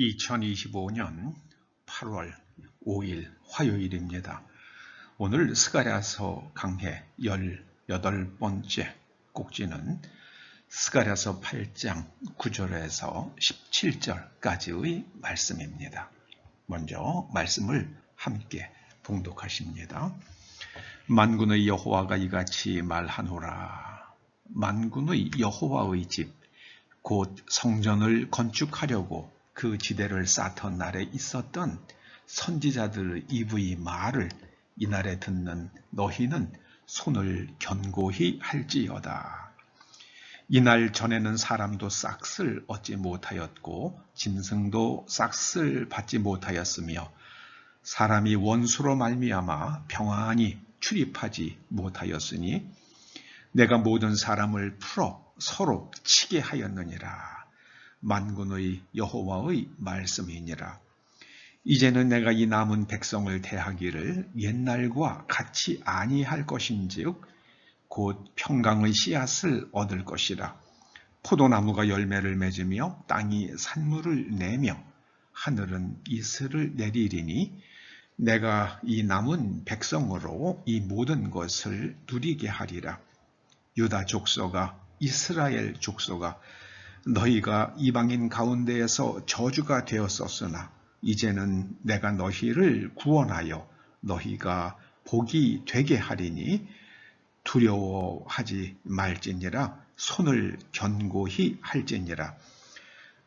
2025년 8월 5일 화요일입니다. 오늘 스가랴서 강해 18번째 꼭지는 스가랴서 8장 9절에서 17절까지의 말씀입니다. 먼저 말씀을 함께 봉독하십니다. 만군의 여호와가 이같이 말하노라. 만군의 여호와의 집, 곧 성전을 건축하려고 그 지대를 쌓던 날에 있었던 선지자들의 이브의 말을 이날에 듣는 너희는 손을 견고히 할지어다. 이날 전에는 사람도 싹쓸 얻지 못하였고 짐승도 싹쓸 받지 못하였으며 사람이 원수로 말미암아 평안히 출입하지 못하였으니 내가 모든 사람을 풀어 서로 치게 하였느니라. 만군의 여호와의 말씀이니라. 이제는 내가 이 남은 백성을 대하기를 옛날과 같이 아니할 것인즉 곧 평강의 씨앗을 얻을 것이라. 포도나무가 열매를 맺으며 땅이 산물을 내며 하늘은 이슬을 내리리니 내가 이 남은 백성으로 이 모든 것을 누리게 하리라. 유다 족소가 이스라엘 족소가 너희가 이방인 가운데에서 저주가 되었었으나 이제는 내가 너희를 구원하여 너희가 복이 되게 하리니 두려워하지 말지니라 손을 견고히 할지니라.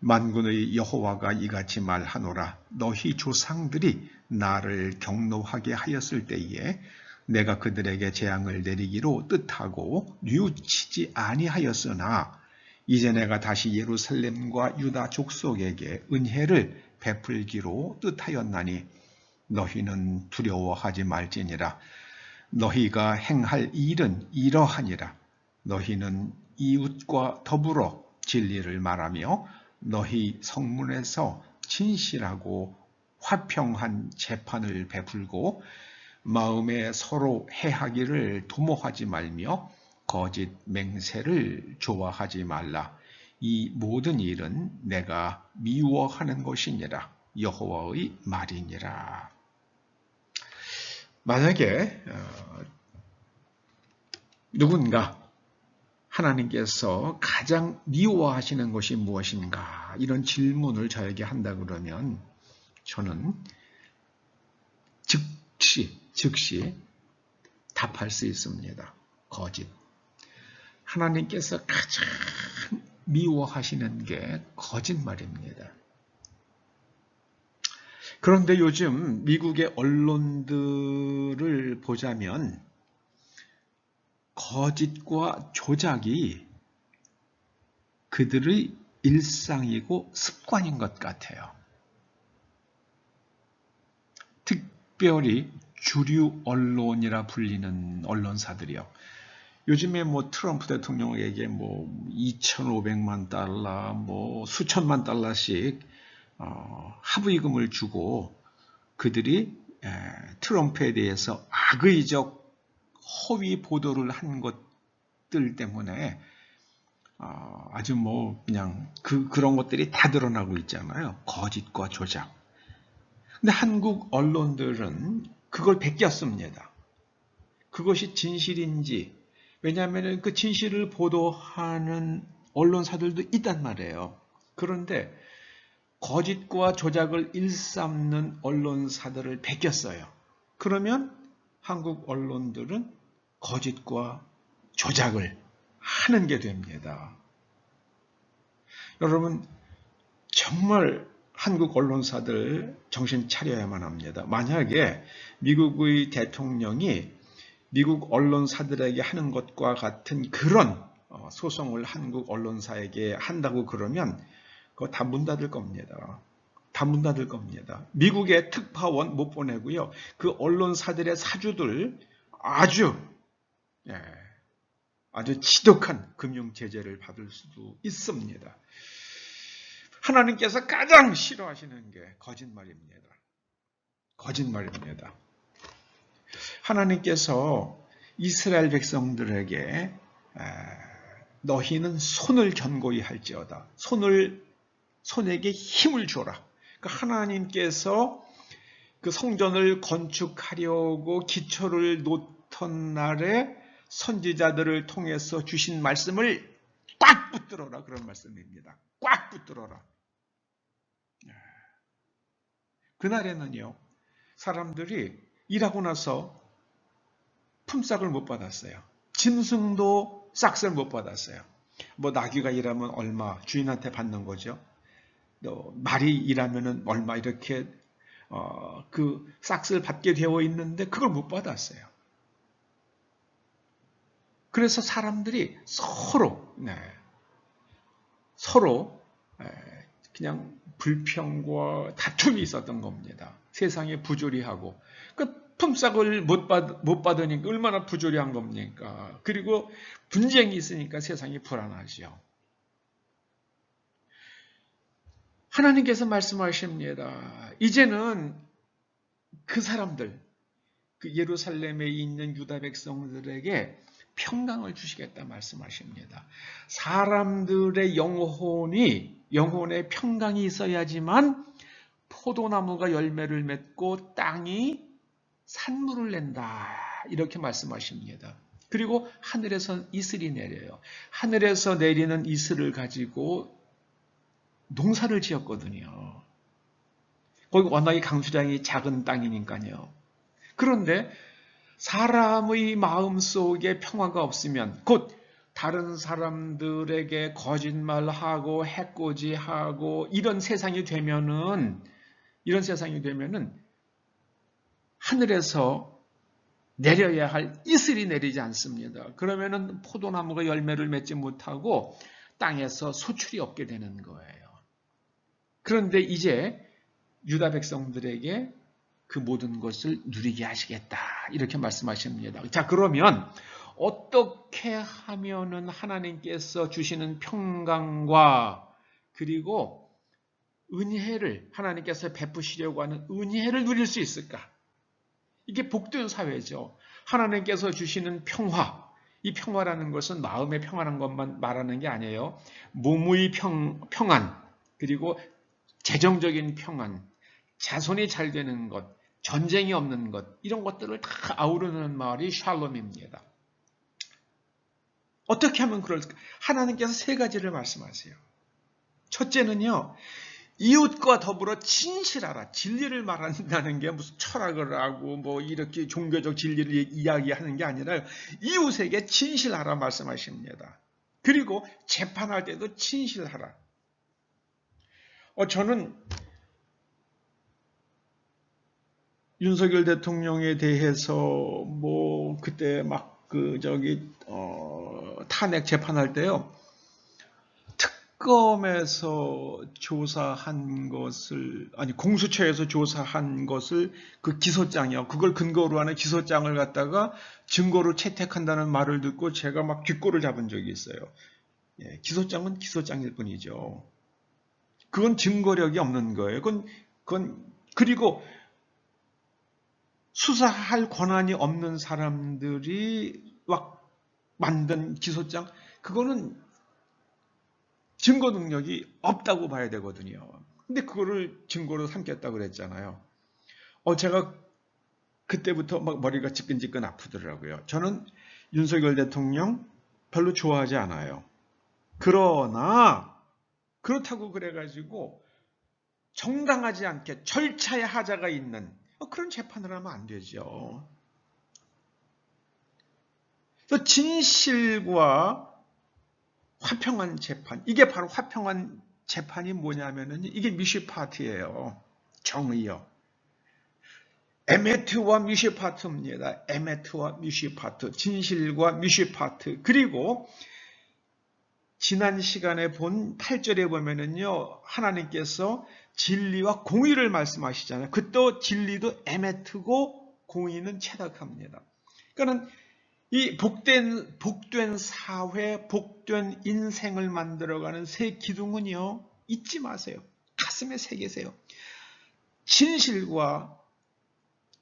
만군의 여호와가 이같이 말하노라. 너희 조상들이 나를 경노하게 하였을 때에 내가 그들에게 재앙을 내리기로 뜻하고 뉘우치지 아니하였으나 이제 내가 다시 예루살렘과 유다 족속에게 은혜를 베풀기로 뜻하였나니 너희는 두려워하지 말지니라. 너희가 행할 일은 이러하니라. 너희는 이웃과 더불어 진리를 말하며 너희 성문에서 진실하고 화평한 재판을 베풀고 마음에 서로 해하기를 도모하지 말며 거짓 맹세를 좋아하지 말라. 이 모든 일은 내가 미워하는 것이니라. 여호와의 말이니라. 만약에 어, 누군가 하나님께서 가장 미워하시는 것이 무엇인가 이런 질문을 저에게 한다 그러면 저는 즉시 즉시 답할 수 있습니다. 거짓. 하나님께서 가장 미워하시는 게 거짓말입니다. 그런데 요즘 미국의 언론들을 보자면 거짓과 조작이 그들의 일상이고 습관인 것 같아요. 특별히 주류 언론이라 불리는 언론사들이요. 요즘에 뭐 트럼프 대통령에게 뭐 2,500만 달러, 뭐 수천만 달러씩 어, 합의금을 주고 그들이 에, 트럼프에 대해서 악의적 허위 보도를 한 것들 때문에 어, 아주 뭐 그냥 그 그런 것들이 다 드러나고 있잖아요. 거짓과 조작. 근데 한국 언론들은 그걸 베꼈습니다. 그것이 진실인지 왜냐하면 그 진실을 보도하는 언론사들도 있단 말이에요. 그런데 거짓과 조작을 일삼는 언론사들을 베꼈어요. 그러면 한국 언론들은 거짓과 조작을 하는 게 됩니다. 여러분, 정말 한국 언론사들 정신 차려야만 합니다. 만약에 미국의 대통령이 미국 언론사들에게 하는 것과 같은 그런 어, 소송을 한국 언론사에게 한다고 그러면 그거 다 문 닫을 겁니다. 다 문 닫을 겁니다. 미국의 특파원 못 보내고요. 그 언론사들의 사주들 아주 예, 아주 지독한 금융 제재를 받을 수도 있습니다. 하나님께서 가장 싫어하시는 게 거짓말입니다. 거짓말입니다. 하나님께서 이스라엘 백성들에게 너희는 손을 견고히 할지어다. 손을 손에게 힘을 줘라. 그 하나님께서 그 성전을 건축하려고 기초를 놓던 날에 선지자들을 통해서 주신 말씀을 꽉 붙들어라 그런 말씀입니다. 꽉 붙들어라. 그날에는요 사람들이 일하고 나서 품삯을 못 받았어요. 짐승도 싹을 못 받았어요. 뭐 나귀가 일하면 얼마 주인한테 받는 거죠. 또 말이 일하면은 얼마 이렇게 어, 그 싹스를 받게 되어 있는데 그걸 못 받았어요. 그래서 사람들이 서로 네, 서로 에, 그냥 불평과 다툼이 있었던 겁니다. 세상에 부조리하고 그 품삯을 못, 받, 못 받으니까 얼마나 부조리한 겁니까? 그리고 분쟁이 있으니까 세상이 불안하죠. 하나님께서 말씀하십니다. 이제는 그 사람들, 그 예루살렘에 있는 유다 백성들에게 평강을 주시겠다 말씀하십니다. 사람들의 영혼이 영혼의 평강이 있어야지만 포도나무가 열매를 맺고 땅이 산물을 낸다. 이렇게 말씀하십니다. 그리고 하늘에서 이슬이 내려요. 하늘에서 내리는 이슬을 가지고 농사를 지었거든요. 거기 워낙에 강수량이 작은 땅이니까요. 그런데 사람의 마음 속에 평화가 없으면 곧 다른 사람들에게 거짓말하고 해코지하고 이런 세상이 되면은 이런 세상이 되면은 하늘에서 내려야 할 이슬이 내리지 않습니다. 그러면은 포도나무가 열매를 맺지 못하고 땅에서 소출이 없게 되는 거예요. 그런데 이제 유다 백성들에게 그 모든 것을 누리게 하시겠다. 이렇게 말씀하십니다. 자, 그러면 어떻게 하면은 하나님께서 주시는 평강과 그리고 은혜를 하나님께서 베푸시려고 하는 은혜를 누릴 수 있을까? 이게 복된 사회죠. 하나님께서 주시는 평화. 이 평화라는 것은 마음의 평안한 것만 말하는 게 아니에요. 몸의 평, 평안, 그리고 재정적인 평안, 자손이 잘 되는 것, 전쟁이 없는 것, 이런 것들을 다 아우르는 말이 샬롬입니다. 어떻게 하면 그럴까? 하나님께서 세 가지를 말씀하세요. 첫째는요, 이웃과 더불어 진실하라. 진리를 말한다는 게 무슨 철학을 하고 뭐 이렇게 종교적 진리를 이야기하는 게 아니라 이웃에게 진실하라 말씀하십니다. 그리고 재판할 때도 진실하라. 어, 저는 윤석열 대통령에 대해서 뭐 그때 막 그 저기 어, 탄핵 재판할 때요. 특검에서 조사한 것을 아니 공수처에서 조사한 것을 그 기소장이요. 그걸 근거로 하는 기소장을 갖다가 증거로 채택한다는 말을 듣고 제가 막 뒷골을 잡은 적이 있어요. 예, 기소장은 기소장일 뿐이죠. 그건 증거력이 없는 거예요. 그건, 그건 그리고 수사할 권한이 없는 사람들이 막 만든 기소장 그거는 증거 능력이 없다고 봐야 되거든요. 근데 그거를 증거로 삼겠다고 그랬잖아요. 어, 제가 그때부터 막 머리가 지끈지끈 아프더라고요. 저는 윤석열 대통령 별로 좋아하지 않아요. 그러나 그렇다고 그래가지고 정당하지 않게 절차의 하자가 있는 어, 그런 재판을 하면 안 되죠. 진실과 화평한 재판. 이게 바로 화평한 재판이 뭐냐면은 이게 미시파트예요. 정의요. 에메트와 미시파트입니다. 에메트와 미시파트. 진실과 미시파트. 그리고 지난 시간에 본 8절에 보면은요. 하나님께서 진리와 공의를 말씀하시잖아요. 그또 진리도 에메트고 공의는 체득합니다. 그러니까는 이 복된, 복된 사회, 복된 인생을 만들어가는 새 기둥은요, 잊지 마세요. 가슴에 새기세요. 진실과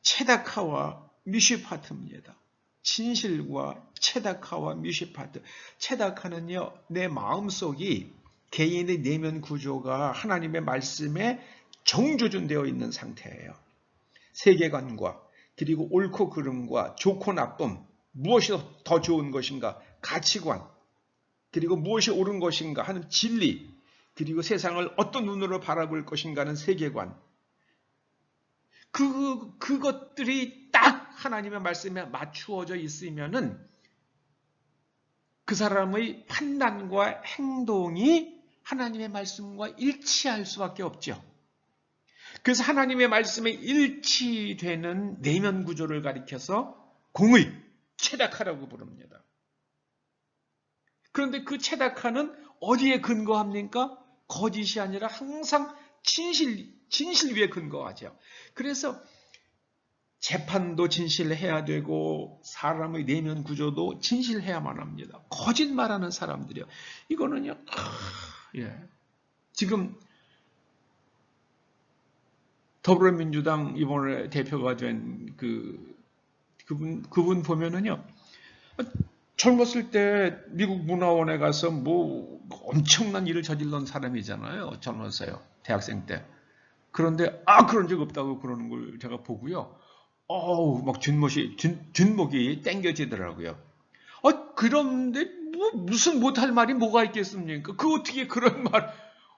체다카와 미시파트입니다. 진실과 체다카와 미시파트. 체다카는요, 내 마음속이 개인의 내면 구조가 하나님의 말씀에 정조준되어 있는 상태예요. 세계관과 그리고 옳고 그름과 좋고 나쁨 무엇이 더 좋은 것인가? 가치관. 그리고 무엇이 옳은 것인가? 하는 진리. 그리고 세상을 어떤 눈으로 바라볼 것인가 하는 세계관. 그 그것들이 딱 하나님의 말씀에 맞추어져 있으면은 그 사람의 판단과 행동이 하나님의 말씀과 일치할 수밖에 없죠. 그래서 하나님의 말씀에 일치되는 내면 구조를 가리켜서 공의, 체닥하라고 부릅니다. 그런데 그 체닥하는 어디에 근거합니까? 거짓이 아니라 항상 진실, 진실 위에 근거하죠. 그래서 재판도 진실해야 되고 사람의 내면 구조도 진실해야만 합니다. 거짓말하는 사람들이요. 이거는요. 예. 지금 더불어민주당 이번에 대표가 된 그 그분 그분 보면은요. 젊었을 때 미국 문화원에 가서 뭐 엄청난 일을 저질렀던 사람이잖아요. 젊었어요. 대학생 때. 그런데 아 그런 적 없다고 그러는 걸 제가 보고요. 어우 막 뒷목이 뒷, 뒷목이 땡겨지더라고요. 아 그런데 뭐 무슨 못할 말이 뭐가 있겠습니까? 그 어떻게 그런 말?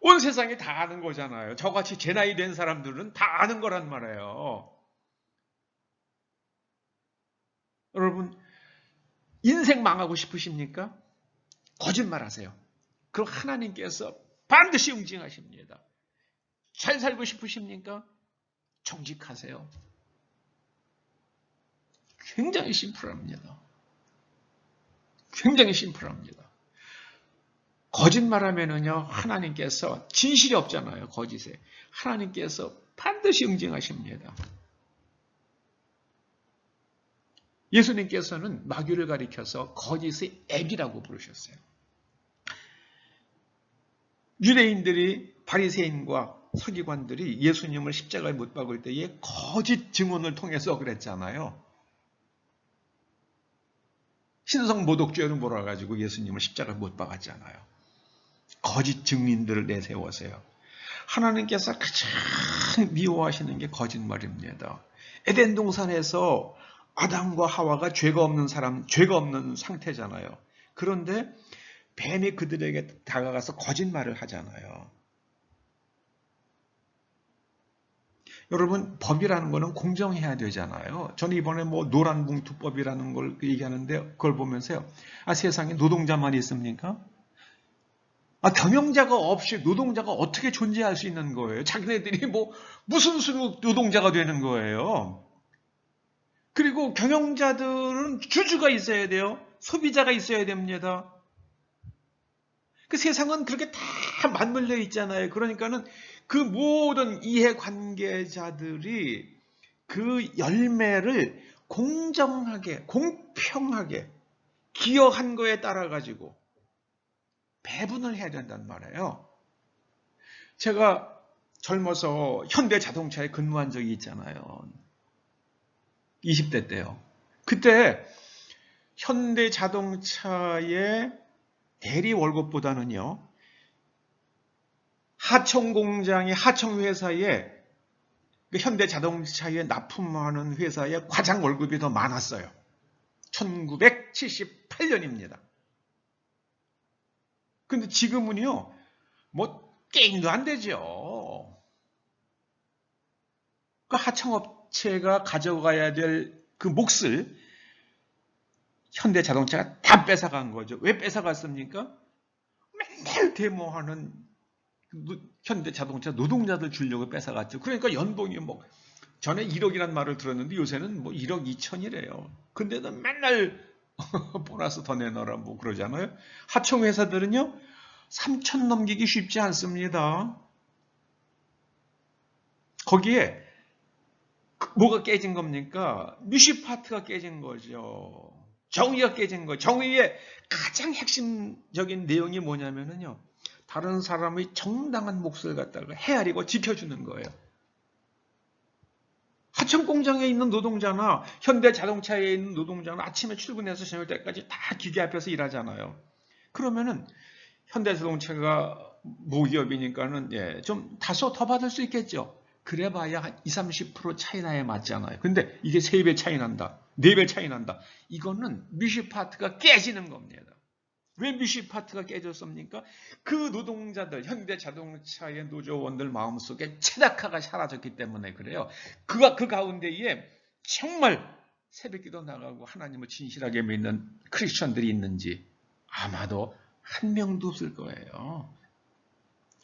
온 세상이 다 아는 거잖아요. 저같이 제 나이 된 사람들은 다 아는 거란 말이에요. 여러분 인생 망하고 싶으십니까? 거짓말 하세요. 그럼 하나님께서 반드시 응징하십니다. 잘 살고 싶으십니까? 정직하세요. 굉장히 심플합니다. 굉장히 심플합니다. 거짓말하면은요 하나님께서 진실이 없잖아요 거짓에 하나님께서 반드시 응징하십니다. 예수님께서는 마귀를 가리켜서 거짓의 앱이라고 부르셨어요. 유대인들이 바리새인과 서기관들이 예수님을 십자가에 못 박을 때에 거짓 증언을 통해서 그랬잖아요. 신성 모독죄를 몰아가지고 예수님을 십자가에 못 박았잖아요. 거짓 증인들을 내세워서요. 하나님께서 가장 미워하시는 게 거짓말입니다. 에덴 동산에서 아담과 하와가 죄가 없는 사람, 죄가 없는 상태잖아요. 그런데 뱀이 그들에게 다가가서 거짓말을 하잖아요. 여러분 법이라는 거는 공정해야 되잖아요. 저는 이번에 뭐 노란봉투법이라는 걸 얘기하는데 그걸 보면서요. 아 세상에 노동자만 있습니까? 아 경영자가 없이 노동자가 어떻게 존재할 수 있는 거예요? 자기네들이 뭐 무슨 수로 노동자가 되는 거예요? 그리고 경영자들은 주주가 있어야 돼요. 소비자가 있어야 됩니다. 그 세상은 그렇게 다 맞물려 있잖아요. 그러니까는 그 모든 이해관계자들이 그 열매를 공정하게, 공평하게 기여한 거에 따라 가지고 배분을 해야 된단 말이에요. 제가 젊어서 현대 자동차에 근무한 적이 있잖아요. 20대 때요. 그때 현대 자동차의 대리 월급보다는요. 하청 공장의 하청 회사에 그 현대 자동차에 납품하는 회사의 과장 월급이 더 많았어요. 1978년입니다. 근데 지금은요, 뭐, 게임도 안 되죠. 그 하청업 체가 가져가야 될 그 몫을 현대 자동차가 다 뺏어간 거죠. 왜 뺏어갔습니까? 맨날 데모하는 현대 자동차 노동자들 주려고 뺏어갔죠. 그러니까 연봉이 뭐 전에 1억이란 말을 들었는데 요새는 뭐 1억 2천이래요. 근데도 맨날 보너스 더 내놔라 뭐 그러잖아요. 하청 회사들은요 3천 넘기기 쉽지 않습니다. 거기에 뭐가 깨진 겁니까? 뮤시 파트가 깨진 거죠. 정의가 깨진 거예요. 정의의 가장 핵심적인 내용이 뭐냐면요. 다른 사람의 정당한 몫을 갖다가 헤아리고 지켜주는 거예요. 하청 공장에 있는 노동자나 현대 자동차에 있는 노동자는 아침에 출근해서 저녁 때까지 다 기계 앞에서 일하잖아요. 그러면은 현대 자동차가 모기업이니까는 예, 좀 다소 더 받을 수 있겠죠. 그래봐야 한 20, 30% 차이 나야 맞잖아요. 근데 이게 3배 차이 난다. 4배 차이 난다. 이거는 뮤시파트가 깨지는 겁니다. 왜 뮤시파트가 깨졌습니까? 그 노동자들, 현대자동차의 노조원들 마음속에 체다카가 사라졌기 때문에 그래요. 그가 그 가운데에 정말 새벽기도 나가고 하나님을 진실하게 믿는 크리스천들이 있는지 아마도 한 명도 없을 거예요.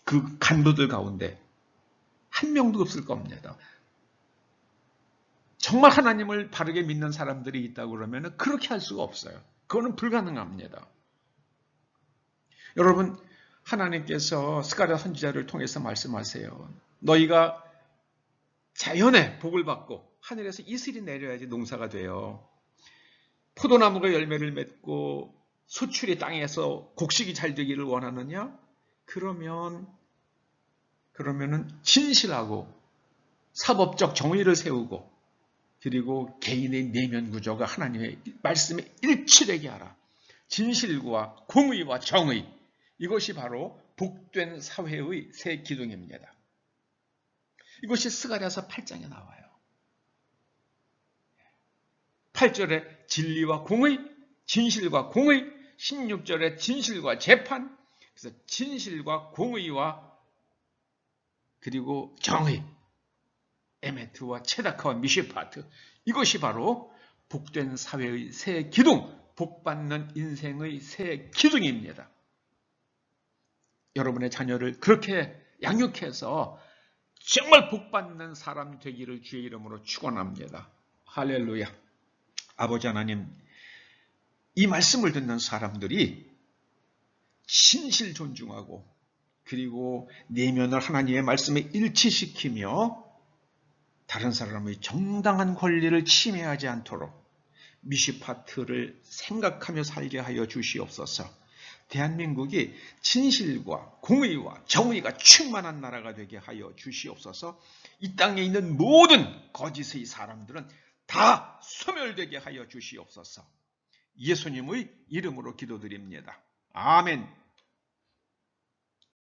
그 간부들 가운데 한 명도 없을 겁니다. 정말 하나님을 바르게 믿는 사람들이 있다고 그러면 그렇게 할 수가 없어요. 그거는 불가능합니다. 여러분, 하나님께서 스가랴 선지자를 통해서 말씀하세요. 너희가 자연의 복을 받고 하늘에서 이슬이 내려야지 농사가 돼요. 포도나무가 열매를 맺고 소출이 땅에서 곡식이 잘 되기를 원하느냐? 그러면 그러면은 진실하고 사법적 정의를 세우고 그리고 개인의 내면 구조가 하나님의 말씀에 일치되게 하라. 진실과 공의와 정의 이것이 바로 복된 사회의 새 기둥입니다. 이것이 스가랴서 8장에 나와요. 8절에 진리와 공의, 진실과 공의, 16절에 진실과 재판, 그래서 진실과 공의와 그리고 정의, 에메트와 체다카와 미시파트 이것이 바로 복된 사회의 새 기둥, 복받는 인생의 새 기둥입니다. 여러분의 자녀를 그렇게 양육해서 정말 복받는 사람 되기를 주의 이름으로 축원합니다. 할렐루야. 아버지 하나님, 이 말씀을 듣는 사람들이 진실 존중하고 그리고 내면을 하나님의 말씀에 일치시키며 다른 사람의 정당한 권리를 침해하지 않도록 미시파트를 생각하며 살게 하여 주시옵소서. 대한민국이 진실과 공의와 정의가 충만한 나라가 되게 하여 주시옵소서. 이 땅에 있는 모든 거짓의 사람들은 다 소멸되게 하여 주시옵소서. 예수님의 이름으로 기도드립니다. 아멘.